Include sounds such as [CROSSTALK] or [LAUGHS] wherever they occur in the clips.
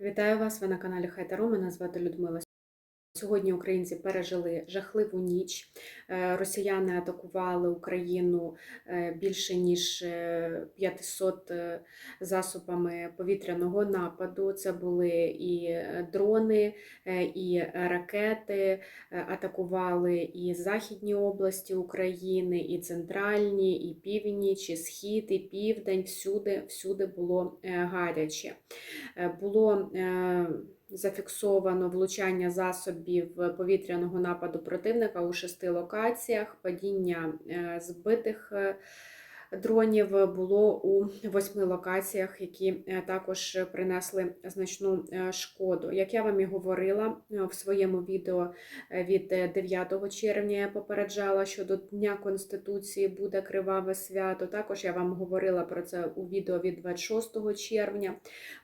Вітаю вас! Ви на каналі Хайтаро. Мене звати Людмила. Сьогодні українці пережили жахливу ніч. Е, Росіяни атакували Україну е, більше ніж е, 500 е, засобами повітряного нападу. Це були і дрони, і ракети. Атакували і західні області України, і центральні, і північ, і схід, і південь. Всюди, всюди було гаряче. Було зафіксовано влучання засобів повітряного нападу противника у шести локаціях. Падіння е, збитих е, дронів було у восьми локаціях, які е, також принесли значну е, шкоду. Як я вам і говорила е, в своєму відео від е, 9 червня, я попереджала, що до Дня Конституції буде криваве свято. Також я вам говорила про це у відео від 26 червня.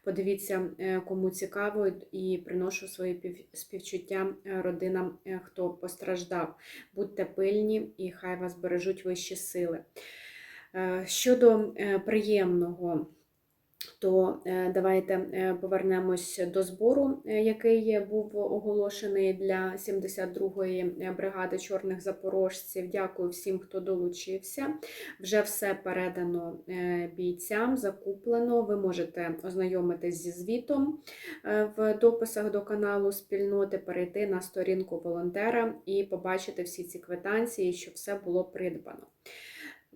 Подивіться, кому цікаво, і приношу свої пів- співчуття родинам, хто постраждав. Будьте пильні і хай вас бережуть вищі сили. Е, Щодо е, приємного, то е, давайте повернемось до збору, який був оголошений для 72-ї бригади чорних запорожців. Дякую всім, хто долучився. Вже все передано бійцям, закуплено. Ви можете ознайомитись зі звітом в дописах до каналу спільноти, перейти на сторінку волонтера і побачити всі ці квитанції, що все було придбано.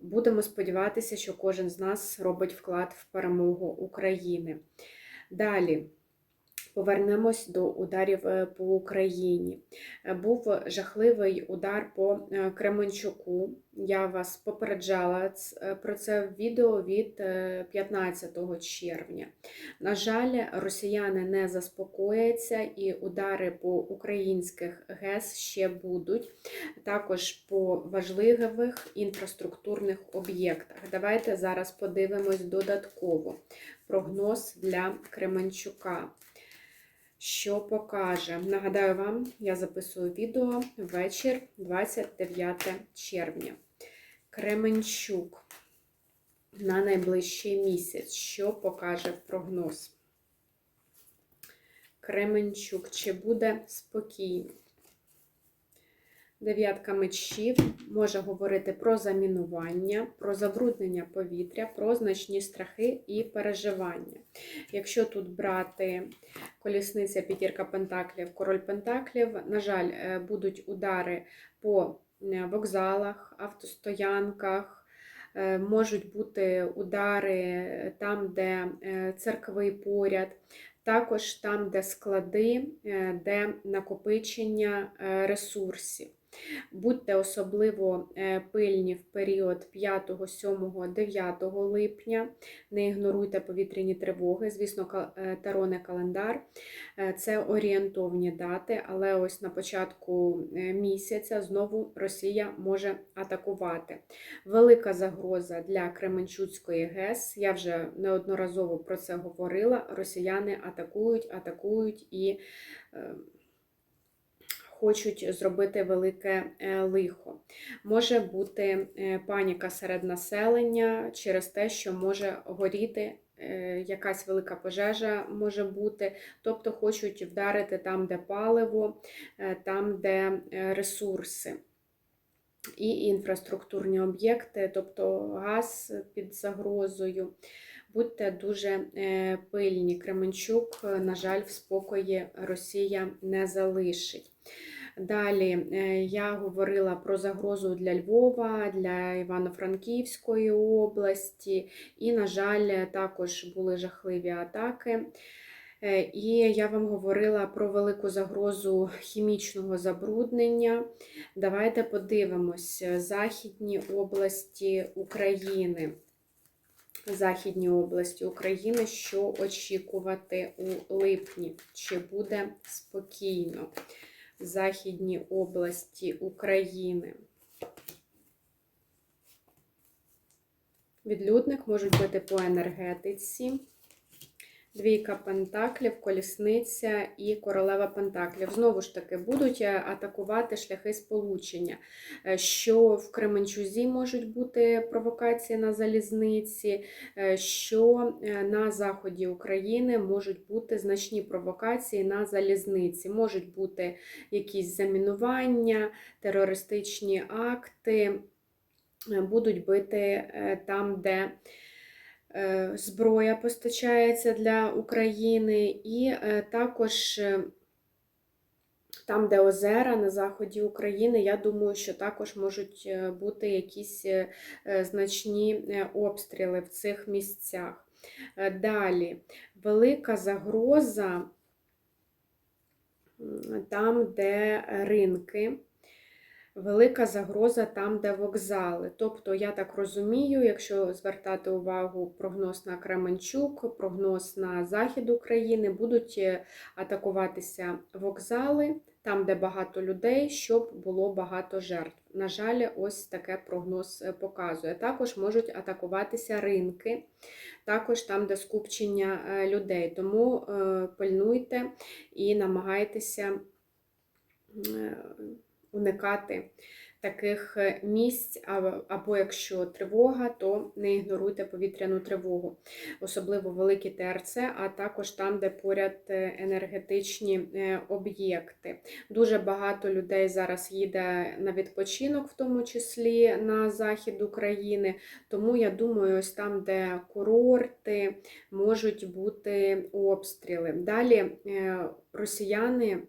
Будемо сподіватися, що кожен з нас робить вклад в перемогу України. Далі. Повернемось до ударів е, по Україні. Е, Був жахливий удар по е, Кременчуку. Я вас попереджала про це в відео від е, 15 червня. На жаль, росіяни не заспокояться і удари по українських ГЕС ще будуть, також по важливих інфраструктурних об'єктах. Давайте зараз подивимось додатково прогноз для Кременчука. Що покаже? Нагадаю вам, я записую відео вечір 29 червня. Кременчук на найближчий місяць. Що покаже прогноз? Кременчук, чи буде спокійно? Дев'ятка мечів може говорити про замінування, про забруднення повітря, про значні страхи і переживання. Якщо тут брати колісниця, п'ятірка пентаклів, король пентаклів, на жаль, е, будуть удари по е, вокзалах, автостоянках, е, можуть бути удари там, де церкви поряд. Також там, де склади, де накопичення ресурсів. Будьте особливо е, пильні в період 5, 7, 9 липня. Не ігноруйте повітряні тривоги. Звісно, е, Таро не календар. Е, Це орієнтовні дати, але ось на початку місяця знову Росія може атакувати. Велика загроза для Кременчуцької ГЕС. Я вже неодноразово про це говорила. Росіяни атакують, атакують і хочуть зробити велике е, лихо. Може бути е, паніка серед населення через те, що може горіти. е, Якась велика пожежа може бути, тобто хочуть вдарити там, де паливо, там, де ресурси і інфраструктурні об'єкти, тобто газ під загрозою. Будьте дуже пильні. Кременчук, на жаль, в спокої Росія не залишить. Далі е, я говорила про загрозу для Львова, для Івано-Франківської області, і, на жаль, також були жахливі атаки. Е, І я вам говорила про велику загрозу хімічного забруднення. Давайте подивимось західні області України. Західні області України, що очікувати у липні? Чи буде спокійно? Західні області України. Відлюдник можуть бути по енергетиці, Двійка пентаклів, колісниця і королева пентаклів. Знову ж таки, будуть е, атакувати шляхи сполучення. Е, Що в Кременчузі можуть бути провокації на залізниці, е, що на заході України можуть бути значні провокації на залізниці. Можуть бути якісь замінування, терористичні акти, будуть бити там, де зброя постачається для України, і е, також е, там, де озера на заході України, я думаю, що також можуть е, бути якісь е, е, значні е, обстріли в цих місцях. Е, Далі, велика загроза там, де ринки. Велика загроза там, де вокзали. Тобто, я так розумію, якщо звертати увагу прогноз на Кременчук, прогноз на захід України, будуть е, атакуватися вокзали, там, де багато людей, щоб було багато жертв. На жаль, ось таке прогноз е, показує. Також можуть атакуватися ринки, також там, де скупчення е, людей. Тому пильнуйте і намагайтеся. Уникати таких е, місць, або якщо тривога, то не ігноруйте повітряну тривогу, особливо великі ТРЦ, а також там, де поряд е, енергетичні е, об'єкти. Дуже багато людей зараз їде на відпочинок, в тому числі на захід України. Тому я думаю, ось там, де курорти, можуть бути обстріли. Далі росіяни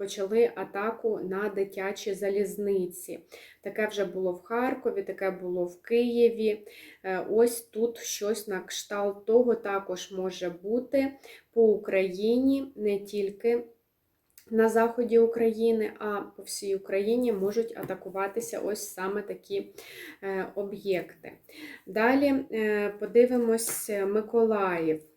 почали атаку на дитячі залізниці. Таке вже було в Харкові, таке було в Києві. Е, Ось тут щось на кшталт того також може бути по Україні, не тільки на заході України, а по всій Україні можуть атакуватися ось саме такі е, об'єкти. Далі е, подивимось Миколаїв.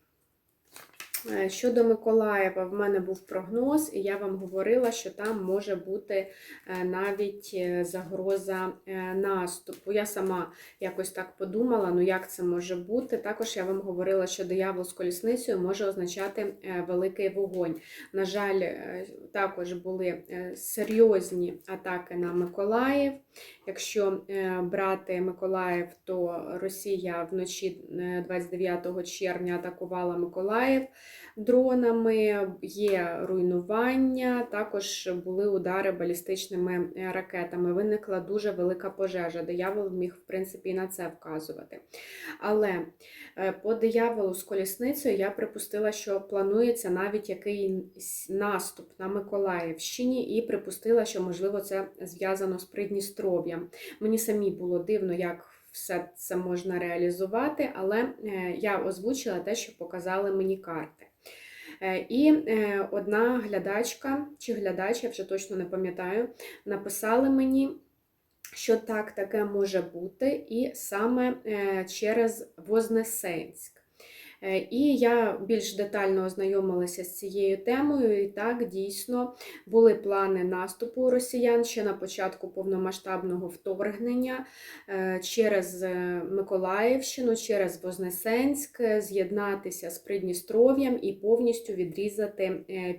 Е, Щодо Миколаєва, в мене був прогноз, і я вам говорила, що там може бути е, навіть е, загроза наступу. Я сама якось так подумала, ну як це може бути. Також я вам говорила, що диявол з колісницею може означати великий вогонь. На жаль, також були серйозні атаки на Миколаїв. Якщо брати Миколаїв, то Росія вночі е, 29 червня атакувала Миколаїв дронами, є руйнування, також були удари балістичними е, ракетами. Виникла дуже велика пожежа. Диявол міг, в принципі, і на це вказувати. Але е, по дияволу з колісницею я припустила, що планується навіть якийсь наступ на Миколаївщині, і припустила, що, можливо, це зв'язано з Придністров'ям. Мені самі було дивно, як все це можна реалізувати, але е, я озвучила те, що показали мені карти. Е, І е, одна глядачка чи глядач, я вже точно не пам'ятаю, написали мені, що так, таке може бути, і саме через Вознесенськ. Е, І я більш детально ознайомилася з цією темою, і так дійсно були плани наступу росіян ще на початку повномасштабного вторгнення е, через е, Миколаївщину, через Вознесенськ, з'єднатися з Придністров'ям і повністю відрізати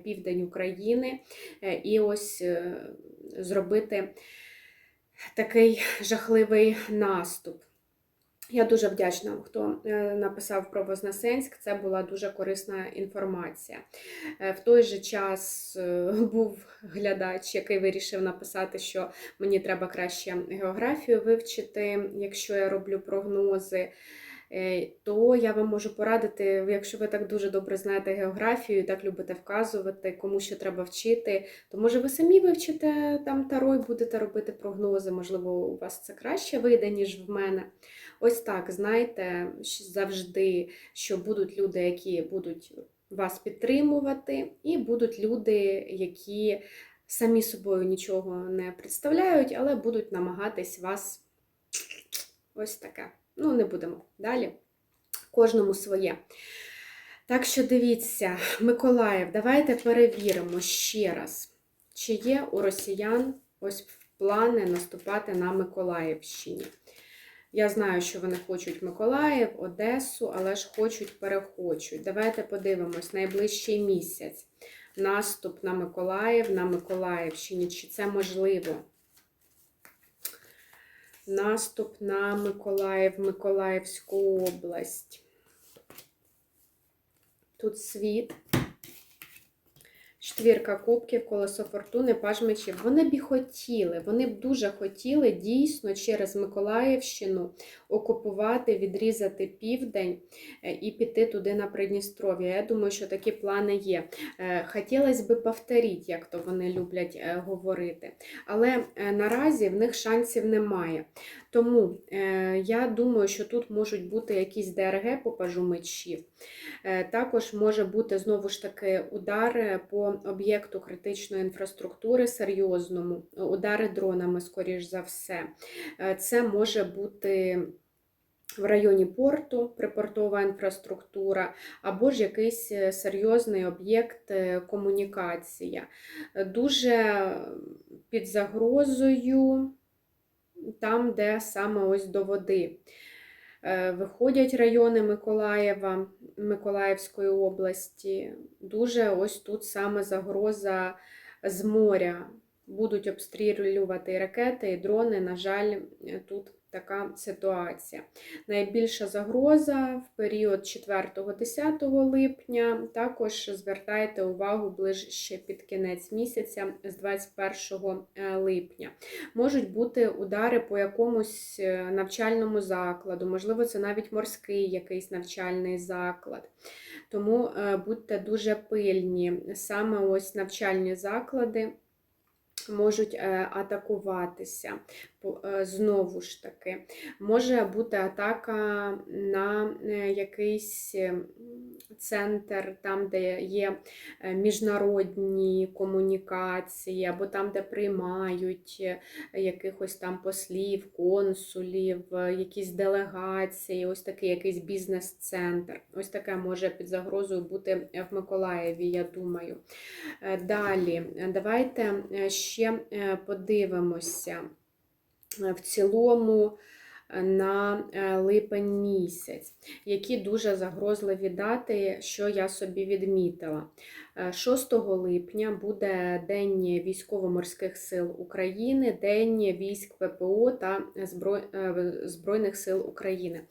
південь України і ось зробити такий жахливий наступ. Я дуже вдячна, хто е, написав про Вознесенськ. Це була дуже корисна інформація. Е, В той же час е, [LAUGHS] був глядач, який вирішив написати, що мені треба краще географію вивчити, якщо я роблю прогнози. Е, То я вам можу порадити, якщо ви так дуже добре знаєте географію, так любите вказувати, кому що треба вчити, то може ви самі вивчите там таро і будете робити прогнози. Можливо, у вас це краще вийде, ніж в мене. Ось так, знайте завжди, що будуть люди, які будуть вас підтримувати, і будуть люди, які самі собою нічого не представляють, але будуть намагатись вас ось таке. Ну, не будемо далі. Кожному своє. Так що дивіться, Миколаїв, давайте перевіримо ще раз, чи є у росіян ось плани наступати на Миколаївщині. Я знаю, що вони хочуть Миколаїв, Одесу, але ж хочуть, перехочуть. Давайте подивимось найближчий місяць. Наступ на Миколаїв, на Миколаївщині. Чи це можливо? Наступ на Миколаїв, Миколаївську область. Тут світ. Четвірка кубків, колесо фортуни, паж мечів. Вони б хотіли, вони б дуже хотіли дійсно через Миколаївщину окупувати, відрізати південь е, і піти туди на Придністров'я. Я думаю, що такі плани є. Е, Хотілося б повторити, як то вони люблять е, говорити. Але наразі в них шансів немає. Тому я думаю, що тут можуть бути якісь ДРГ по пажу мечів. Е, Також може бути знову ж таки удари по об'єкту критичної інфраструктури серйозному, удари дронами, скоріш за все. Е, Це може бути. В районі порту припортова інфраструктура, або ж якийсь е, серйозний об'єкт е, комунікація. Е, Дуже під загрозою там, де саме ось до води. Е, Виходять райони Миколаєва, Миколаївської області. Дуже ось тут саме загроза з моря. Будуть обстрілювати ракети, і дрони. На жаль, тут така ситуація. Найбільша загроза в період 4-10 липня. Також звертайте увагу ближче під кінець місяця з 21 липня. Можуть бути удари по якомусь е, навчальному закладу, можливо, це навіть морський якийсь навчальний заклад. Тому е, будьте дуже пильні. Саме ось навчальні заклади можуть е, атакуватися. Е, Знову ж таки, може бути атака на е, якийсь центр, там, де є міжнародні комунікації, або там, де приймають якихось там послів, консулів, якісь делегації, ось такий якийсь бізнес-центр. Ось таке може під загрозою бути в Миколаєві, я думаю. Далі, давайте е, ще е, подивимося е, в цілому е, на липень місяць, які дуже загрозливі дати, що я собі відмітила. Е, 6 липня буде День військово-морських сил України, День військ ППО та Збройних сил України.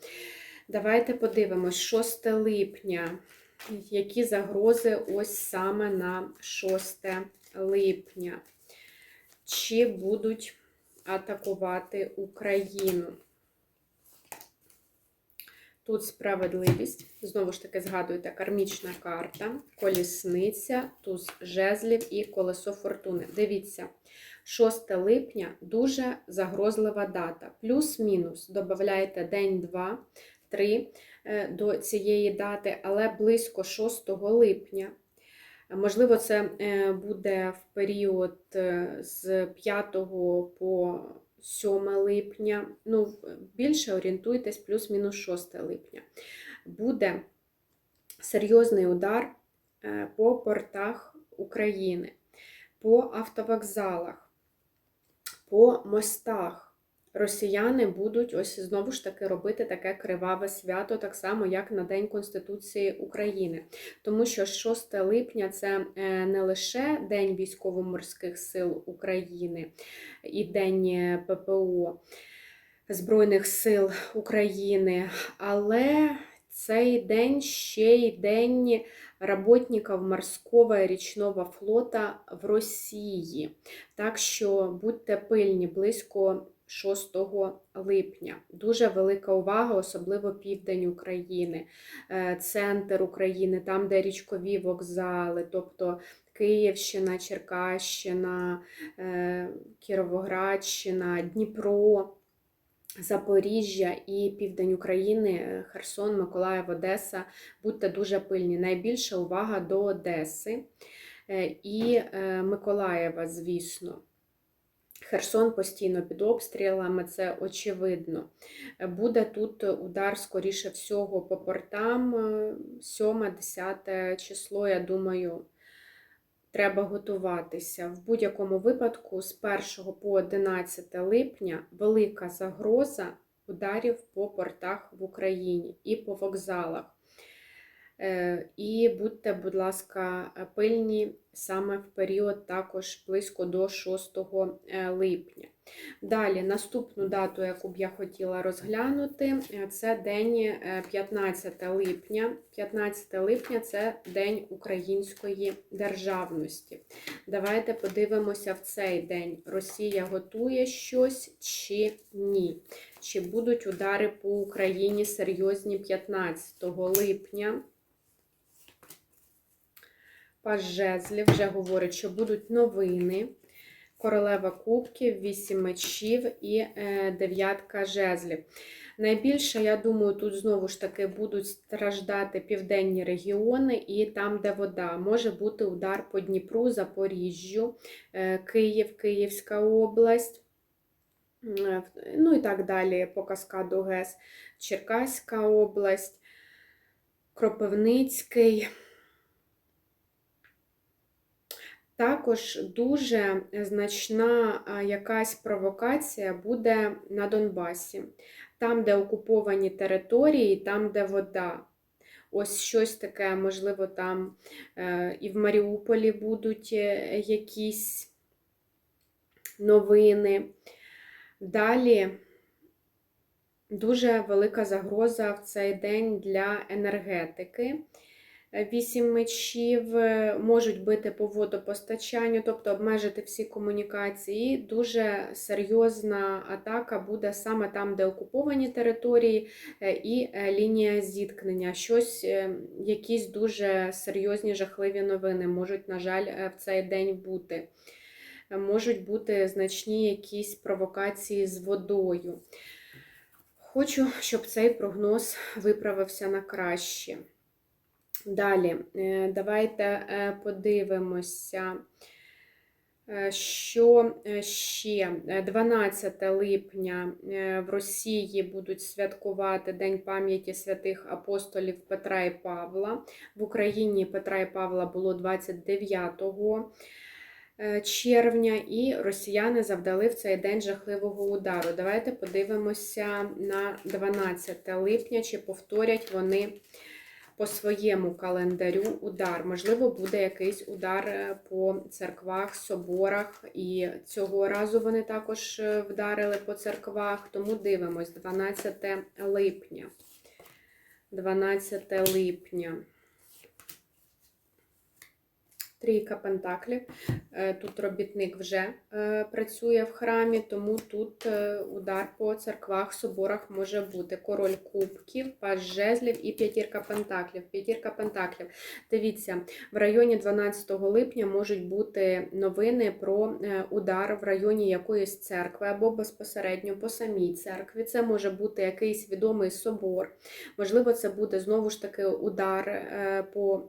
Давайте подивимось, 6 липня. Які загрози ось саме на 6 липня? Чи будуть атакувати Україну? Тут справедливість. Знову ж таки, згадуйте, кармічна карта, колісниця, туз жезлів і колесо фортуни. Дивіться, 6 липня дуже загрозлива дата. Плюс-мінус. Додавайте день, два, три е, до цієї дати, але близько 6 липня. Можливо, це е, буде в період е, з 5 по 7 липня. Ну, більше орієнтуйтесь, плюс-мінус 6 липня. Буде серйозний удар е, по портах України, по автовокзалах, по мостах. Росіяни будуть ось знову ж таки робити таке криваве свято, так само, як на День Конституції України. Тому що 6 липня це е, не лише День військово-морських сил України і День е, ППО Збройних сил України, але цей день ще й день работників морського і річного флота в Росії. Так що будьте пильні близько 6 липня. Дуже велика увага, особливо південь України, е, центр України, там, де річкові вокзали, тобто Київщина, Черкащина, е, Кіровоградщина, Дніпро. Запоріжжя і південь України, е, Херсон, Миколаїв, Одеса. Будьте дуже пильні. Найбільша увага до Одеси і Миколаєва, звісно. Херсон постійно під обстрілами, це очевидно. Буде тут удар, скоріше всього, по портам 7-10 число, я думаю, треба готуватися. В будь-якому випадку з 1 по 11 липня велика загроза ударів по портах в Україні і по вокзалах. Е, І будьте, будь ласка, пильні саме в період також близько до 6 е, липня. Далі, наступну дату, яку б я хотіла розглянути, е, це день е, 15 липня. 15 липня це День української державності. Давайте подивимося в цей день. Росія готує щось чи ні? Чи будуть удари по Україні серйозні 15 липня? Паж жезлів вже говорить, що будуть новини. Королева кубків, вісім мечів і е, дев'ятка жезлів. Найбільше, я думаю, тут знову ж таки будуть страждати південні регіони і там, де вода. Може бути удар по Дніпру, Запоріжжю, е, Київ, Київська область. Е, Ну і так далі по каскаду ГЕС, Черкаська область, Кропивницький. Також дуже значна якась провокація буде на Донбасі, там, де окуповані території, там, де вода. Ось щось таке, можливо, там е, і в Маріуполі будуть е, якісь новини. Далі дуже велика загроза в цей день для енергетики. Вісім мечів е, можуть бити по водопостачанню, тобто обмежити всі комунікації. Дуже серйозна атака буде саме там, де окуповані території, е, і е, лінія зіткнення. Щось, якісь дуже серйозні жахливі новини можуть, на жаль, в цей день бути. Можуть бути значні якісь провокації з водою. Хочу, щоб цей прогноз виправився на краще. Далі, е, давайте е, подивимося, е, що ще 12 липня в Росії будуть святкувати День пам'яті святих апостолів Петра і Павла. В Україні Петра і Павла було 29 червня, і росіяни завдали в цей день жахливого удару. Давайте подивимося на 12 липня, чи повторять вони по своєму календарю удар. Можливо, буде якийсь удар е, по церквах, соборах, і цього разу вони також е, вдарили по церквах, тому дивимось 12 липня. 12 липня. Трійка пентаклів. Е, тут робітник вже е, працює в храмі, тому тут е, удар по церквах, соборах може бути. Король кубків, паж жезлів і п'ятірка пентаклів. П'ятірка пентаклів. Дивіться, в районі 12 липня можуть бути новини про удар в районі якоїсь церкви або безпосередньо по самій церкві. Це може бути якийсь відомий собор. Можливо, це буде знову ж таки удар по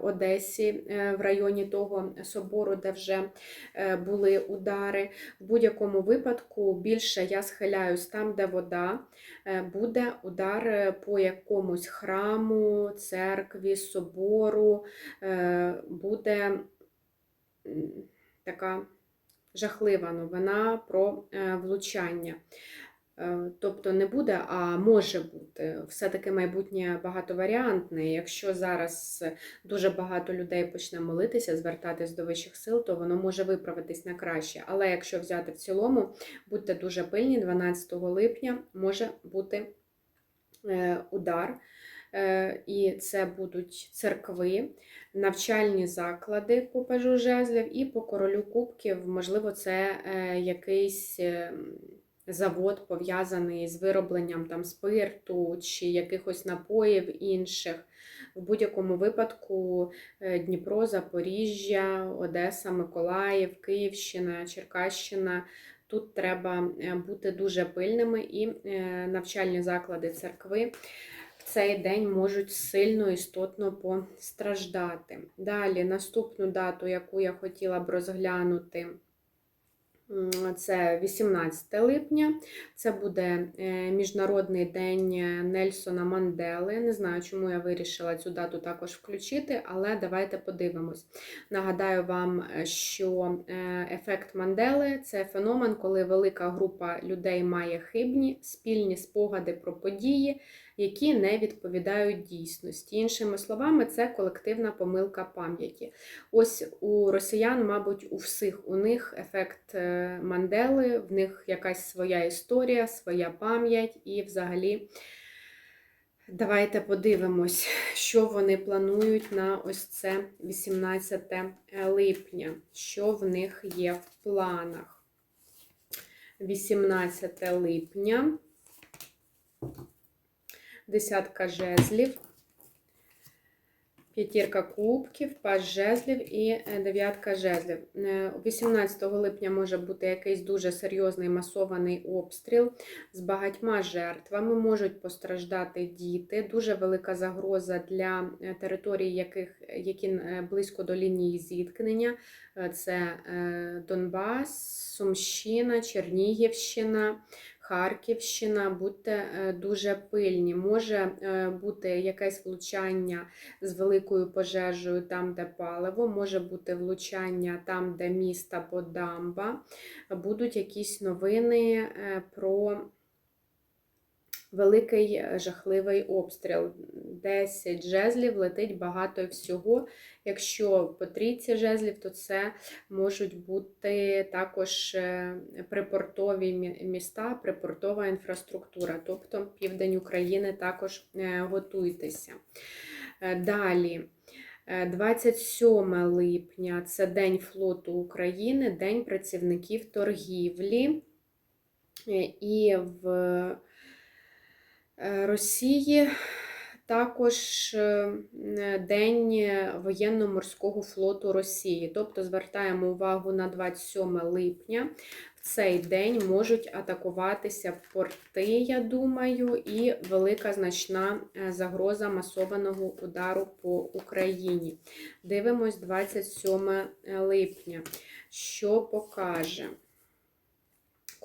Одесі в районі районі того собору, де вже е, були удари. В будь-якому випадку більше я схиляюсь там, де вода, е, буде удар е, по якомусь храму, церкві, собору, буде така жахлива новина про влучання. Е, тобто не буде, а може бути. Все-таки майбутнє багатоваріантне. Якщо зараз дуже багато людей почне молитися, звертатись до вищих сил, то воно може виправитись на краще. Але якщо взяти в цілому, будьте дуже пильні, 12 липня може бути е, удар. Е, і це будуть церкви, навчальні заклади по пажу жезлів і по королю кубків, можливо, це якийсь завод пов'язаний з виробленням там спирту чи якихось напоїв інших. В будь-якому випадку е, Дніпро, Запоріжжя, Одеса, Миколаїв, Київщина, Черкащина. Тут треба е, бути дуже пильними і е, навчальні заклади церкви в цей день можуть сильно істотно постраждати. Далі, наступну дату, яку я хотіла б розглянути, Це 18 липня. Це буде е, Міжнародний день Нельсона Мандели. Не знаю, чому я вирішила цю дату також включити, але давайте подивимось. Нагадаю вам, е, що е, ефект Мандели це феномен, коли велика група людей має хибні спільні спогади про події, які не відповідають дійсності. Іншими словами, це колективна помилка пам'яті. Ось у росіян, мабуть, у всіх у них ефект е, Мандели, в них якась своя історія, своя пам'ять і взагалі. Давайте подивимось, що вони планують на ось це 18 липня, що в них є в планах. 18 липня, десятка жезлів, п'ятірка кубків, паж жезлів і е, дев'ятка жезлів. Е, 18 липня може бути якийсь дуже серйозний масований обстріл з багатьма жертвами. Можуть постраждати діти. Дуже велика загроза для е, територій, яких, які е, близько до лінії зіткнення. Е, Це е, Донбас, Сумщина, Чернігівщина. Харківщина, будьте е, дуже пильні. Може е, бути якесь влучання з великою пожежею там, де паливо, може бути влучання там, де міста або дамба. Будуть якісь новини е, про великий е, жахливий обстріл. 10 жезлів летить багато всього. Якщо по трійці жезлів, то це можуть бути також е, припортові міста, припортова інфраструктура, тобто південь України також е, готуйтеся. Далі. Е, 27 липня це День флоту України, День працівників торгівлі. І в Росії також е, День воєнно-морського флоту Росії. Тобто звертаємо увагу на 27 липня. В цей день можуть атакуватися порти, я думаю, і велика значна е, загроза масованого удару по Україні. Дивимось 27 липня. Що покаже?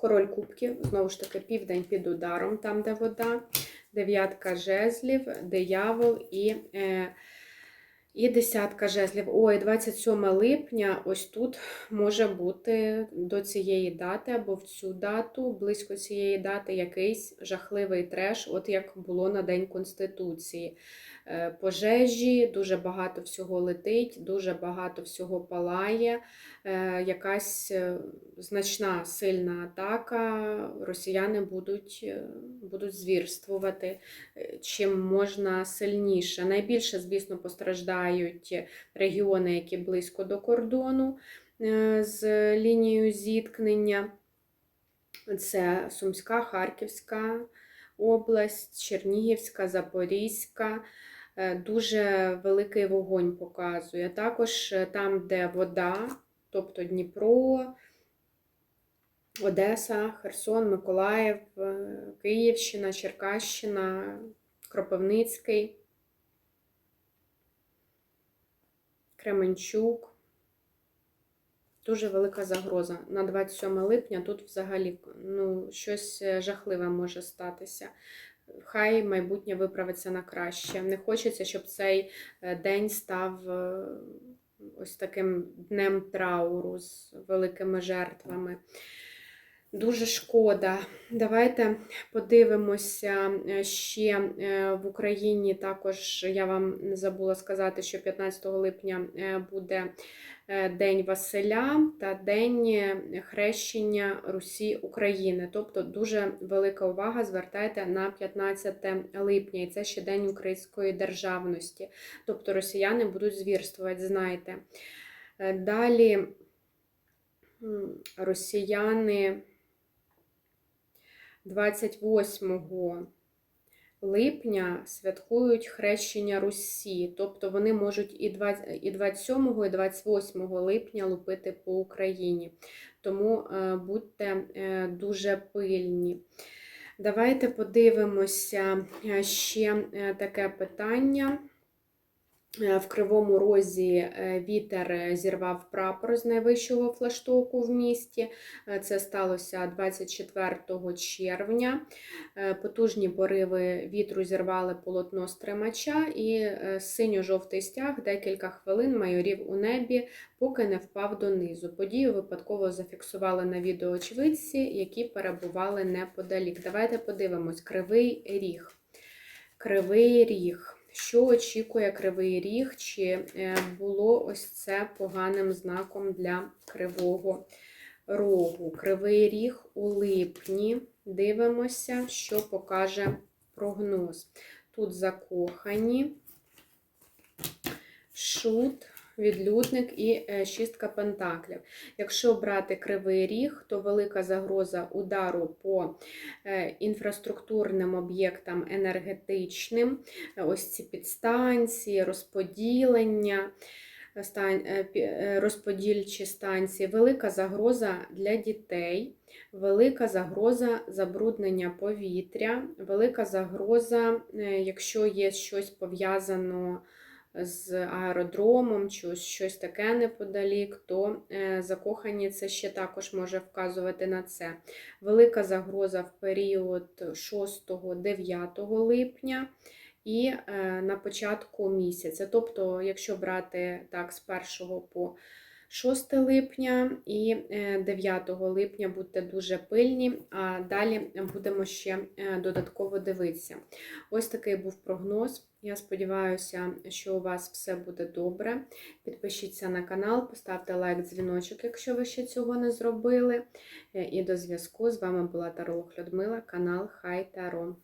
Король кубків, знову ж таки, південь під ударом, там, де вода, дев'ятка жезлів, диявол і, е, і десятка жезлів. Ой, 27 липня, ось тут може бути до цієї дати або в цю дату, близько цієї дати, якийсь жахливий треш, от як було на День Конституції. Е, Пожежі, дуже багато всього летить, дуже багато всього палає е, якась е, значна сильна атака, росіяни будуть, будуть звірствувати чим можна сильніше. Найбільше, звісно, постраждають регіони, які близько до кордону з лінією зіткнення. Це Сумська, Харківська область, Чернігівська, Запорізька. Е, Дуже великий вогонь показує. Також е, там, де вода, тобто Дніпро, Одеса, Херсон, Миколаїв, е, Київщина, Черкащина, Кропивницький, Кременчук. Дуже велика загроза. На 27 липня тут взагалі ну, щось жахливе може статися. Хай майбутнє виправиться на краще. Не хочеться, щоб цей е, день став е, ось таким днем трауру з великими жертвами. Дуже шкода. Давайте подивимося е, ще в Україні. Також я вам не забула сказати, що 15 липня буде День Василя та День е, хрещення Русі України. Тобто дуже велика увага звертайте на 15 липня, і це ще День української державності.Тобто росіяни будуть звірствувати, знайте. Е, Далі росіяни 28 липня святкують хрещення Русі, тобто вони можуть і 20 і 27, і 28 липня лупити по Україні. Тому е, будьте е, дуже пильні. Давайте подивимося е, ще таке питання. Е, В Кривому Розі е, вітер е, зірвав прапор з найвищого флагштоку в місті. Це сталося 24 червня. Потужні пориви вітру зірвали полотно стримача і синьо-жовтий стяг декілька хвилин майорів у небі, поки не впав донизу. Подію випадково зафіксували на відео очевидці, які перебували неподалік. Давайте подивимось: Кривий Ріг. Кривий Ріг. Що очікує Кривий Ріг? Чи е, було ось це поганим знаком для Кривого Рогу? Кривий Ріг у липні. Дивимося, що покаже прогноз. Тут закохані, шут, відлюдник і е, шістка пентаклів. Якщо брати кривий ріг, то велика загроза удару по е, інфраструктурним об'єктам енергетичним, Е, ось ці підстанції, розподілення. Розподільчі станції, велика загроза для дітей, велика загроза забруднення повітря, велика загроза, якщо є щось пов'язано з аеродромом чи ось щось таке неподалік, то е, закохані це ще також може вказувати на це. Велика загроза в період 6-9 липня і е, на початку місяця. Тобто, якщо брати так з 1 по 6 липня і е, 9 липня будьте дуже пильні, а далі будемо ще е, додатково дивитися. Ось такий був прогноз. Я сподіваюся, що у вас все буде добре. Підпишіться на канал, поставте лайк, дзвіночок, якщо ви ще цього не зробили. Е, І до зв'язку з вами була Таролог Людмила, канал Хай Таро.